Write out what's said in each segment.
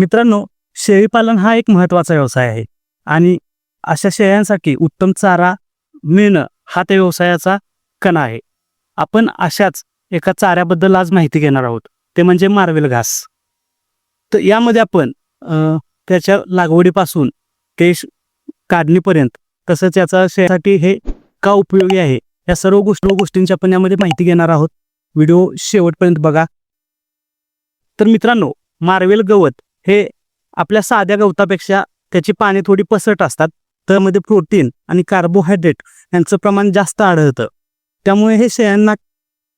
मित्रांनो शेळीपालन हा एक महत्त्वाचा व्यवसाय आहे आणि अशा शेळ्यांसाठी उत्तम चारा मिळणं हा त्या व्यवसायाचा कणा आहे. आपण अशाच एका चाऱ्याबद्दल आज माहिती घेणार आहोत. ते म्हणजे मार्वेल घास. तर यामध्ये आपण त्याच्या लागवडीपासून ते काढणीपर्यंत तसंच याचा शेळ्यासाठी हे का उपयोगी आहे या सर्व गोष्टी गोष्टींची आपण यामध्ये माहिती घेणार आहोत. व्हिडिओ शेवटपर्यंत बघा. तर मित्रांनो मार्वेल गवत हे आपल्या साध्या गवतापेक्षा त्याची पाने थोडी पसट असतात. त्यामध्ये प्रोटीन आणि कार्बोहायड्रेट यांचं प्रमाण जास्त आढळतं. त्यामुळे हे शेळ्यांना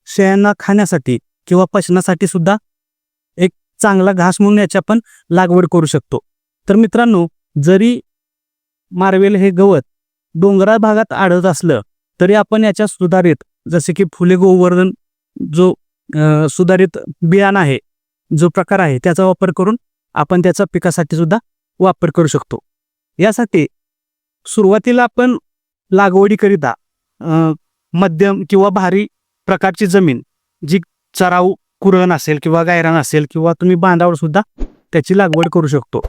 शेळ्यांना खाण्यासाठी किंवा पचनासाठी सुद्धा एक चांगला घास म्हणून याची आपण लागवड करू शकतो. तर मित्रांनो जरी मार्वेल हे गवत डोंगराळ भागात आढळत असलं तरी आपण याच्या सुधारित जसे की फुले गोवर्धन जो सुधारित बियाणं आहे जो प्रकार आहे त्याचा वापर करून आपण त्याचा पिकासाठी सुद्धा वापर करू शकतो. यासाठी सुरुवातीला आपण लागवडीकरिता मध्यम किंवा भारी प्रकारची जमीन जी चराऊ कुरण असेल किंवा गायरान असेल किंवा तुम्ही बांधावर सुद्धा त्याची लागवड करू शकतो.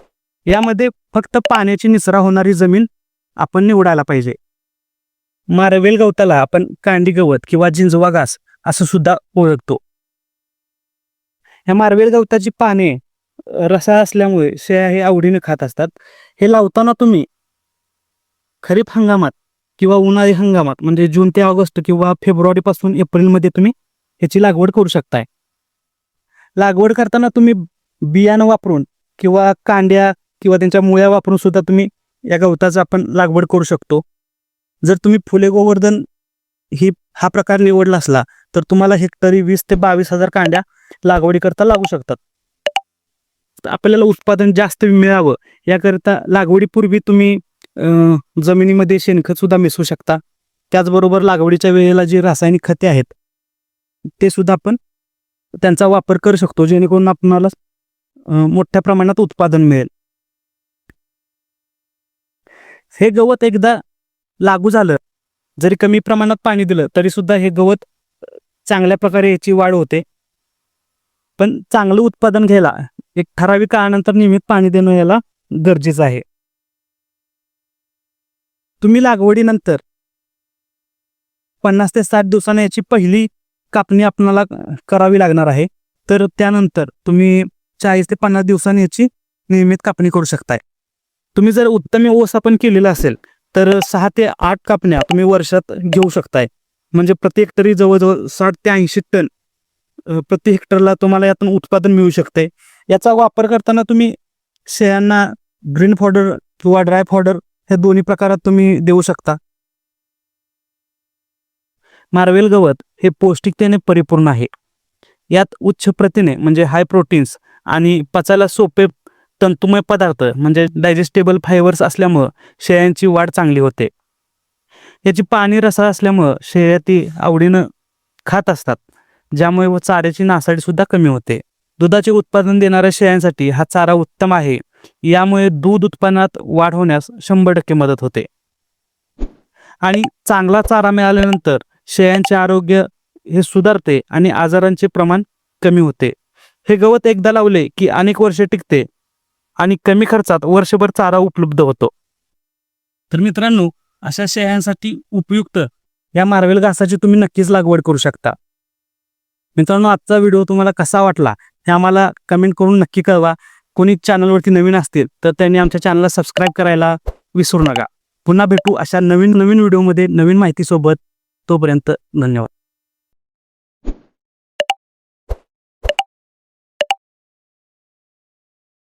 यामध्ये फक्त पाण्याची निचरा होणारी जमीन आपण निवडायला पाहिजे. मारवेल गवताला आपण कांडी गवत किंवा जिंजवा घास असं सुद्धा ओळखतो. ह्या मार्वेल गवताची पाने रसा असल्यामुळे शेळ्या हे आवडीने खात असतात. हे लावताना तुम्ही खरीप हंगामात किंवा उन्हाळी हंगामात म्हणजे जून ते ऑगस्ट किंवा फेब्रुवारीपासून एप्रिलमध्ये तुम्ही ह्याची लागवड करू शकताय. लागवड करताना तुम्ही बियाणं वापरून किंवा कांड्या किंवा त्यांच्या मुळ्या वापरून सुद्धा तुम्ही या गवताचं आपण लागवड करू शकतो. जर तुम्ही फुले गोवर्धन ही हा प्रकार निवडला असला तर तुम्हाला हेक्टरी वीस ते बावीस हजार कांड्या लागवडीकरता लागू शकतात. आपल्याला उत्पादन जास्त मिळावं याकरिता लागवडीपूर्वी तुम्ही जमिनीमध्ये शेणखत सुद्धा मिसळू शकता. त्याचबरोबर लागवडीच्या वेळेला जी रासायनिक खते आहेत ते सुद्धा आपण त्यांचा वापर करू शकतो जेणेकरून आपणाला मोठ्या प्रमाणात उत्पादन मिळेल. हे गवत एकदा लागू झालं जरी कमी प्रमाणात पाणी दिलं तरी सुद्धा हे गवत चांगल्या प्रकारे याची वाढ होते. पण चांगलं उत्पादन घ्यायला एक ठराविक काळानंतर नियमित पाणी देणं याला गरजेचं आहे. तुम्ही लागवडीनंतर पन्नास ते साठ दिवसांनी याची पहिली कापणी आपणाला करावी लागणार आहे. तर त्यानंतर तुम्ही चाळीस ते पन्नास दिवसांनी याची नियमित कापणी करू शकताय. तुम्ही जर उत्तम व्यवस्थापन केलेलं असेल तर सहा ते आठ कापण्या तुम्ही वर्षात घेऊ शकताय. म्हणजे प्रति हेक्टरी जवळजवळ साठ ते ऐंशी टन प्रति हेक्टरला तुम्हाला यातून उत्पादन मिळू शकते याचा वापर करताना तुम्ही शेळ्यांना ग्रीन फॉर्डर किंवा ड्राय फॉर्डर हे दोन्ही प्रकारात तुम्ही देऊ शकता. मार्वेल गवत हे पौष्टिकतेने परिपूर्ण आहे. यात उच्च प्रथिने म्हणजे हाय प्रोटीन्स आणि पचायला सोपे तंतुमय पदार्थ म्हणजे डायजेस्टेबल फायबर्स असल्यामुळं शेळ्यांची वाढ चांगली होते. याची पाणी रसाळ असल्यामुळं शेळ्या ती आवडीनं खात असतात ज्यामुळे व चाऱ्याची नासाडी सुद्धा कमी होते. दुधाचे उत्पादन देणाऱ्या शेळ्यांसाठी हा चारा उत्तम आहे. यामुळे दूध उत्पादनात वाढ होण्यास शंभर टक्के मदत होते. आणि चांगला चारा मिळाल्यानंतर शेळ्यांचे आरोग्य हे सुधारते आणि आजारांचे प्रमाण कमी होते. हे गवत एकदा लावले की अनेक वर्षे टिकते आणि कमी खर्चात वर्षभर चारा उपलब्ध होतो. तर मित्रांनो अशा शेळ्यांसाठी उपयुक्त या मार्वेल घासाची तुम्ही नक्कीच लागवड करू शकता. मित्रांनो आजचा व्हिडिओ तुम्हाला कसा वाटला? हे आम्हाला कमेंट करून नक्की कळवा. कोणी चॅनलवरती नवीन असतील तर त्यांनी आमच्या चॅनलला सबस्क्राईब करायला विसरू नका. पुन्हा भेटू अशा नवीन नवीन व्हिडिओमध्ये नवीन माहितीसोबत. तोपर्यंत धन्यवाद.